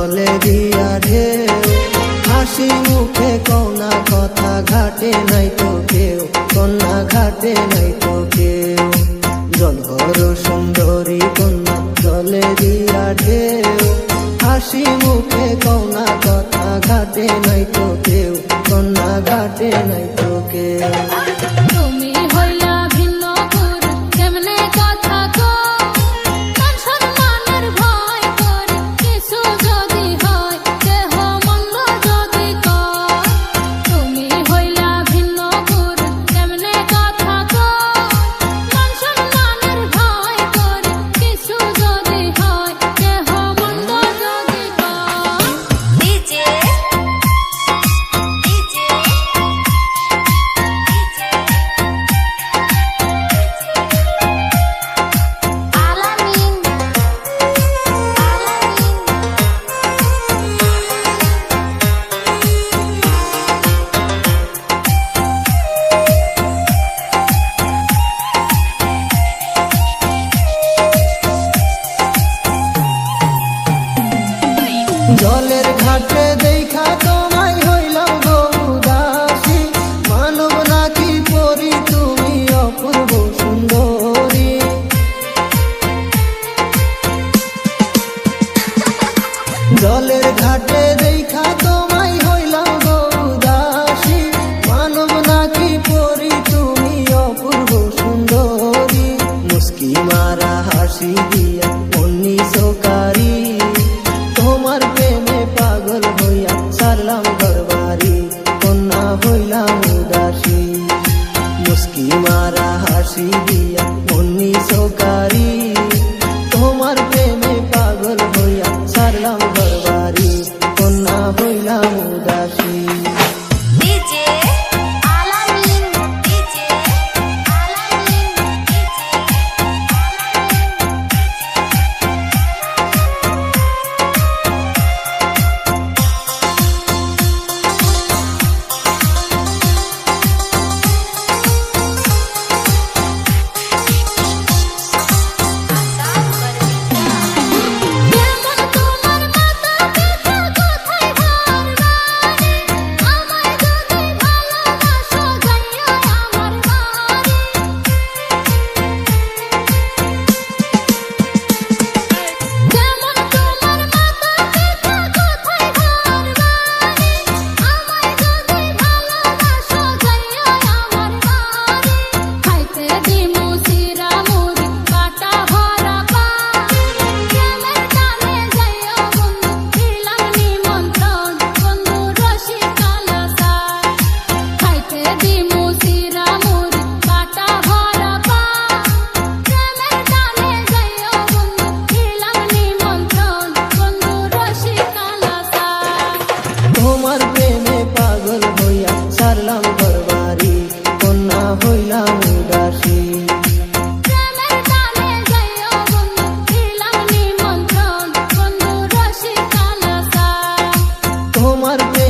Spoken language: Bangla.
জলে দিয়া ঢেউ, হাসি মুখে কোনা কথা ঘাটে নাই তো কেউ কন্যা ঘাটে নাই তো কেউ। জলভর সুন্দরী কন্যা জলে দিয়া ঢেউ, হাসি মুখে কোনা কথা ঘাটে নাই তো কেউ কন্যা ঘাটে নাই তো কেউ। জলের ঘাটে দেখা তোমায় হইলাম গৌদাসী মানব নাকি পরি তুমি অপূর্ব সুন্দরী। জলের ঘাটে হইলাম উদাসী। মুস্কি মারা হাসি দিয়া মন্নি সকারি তোমার প্রেমে পাগল হইয়া সারলাম ঘরবাড়ি কন্যা হইলাম উদাসী। তোমার প্রেম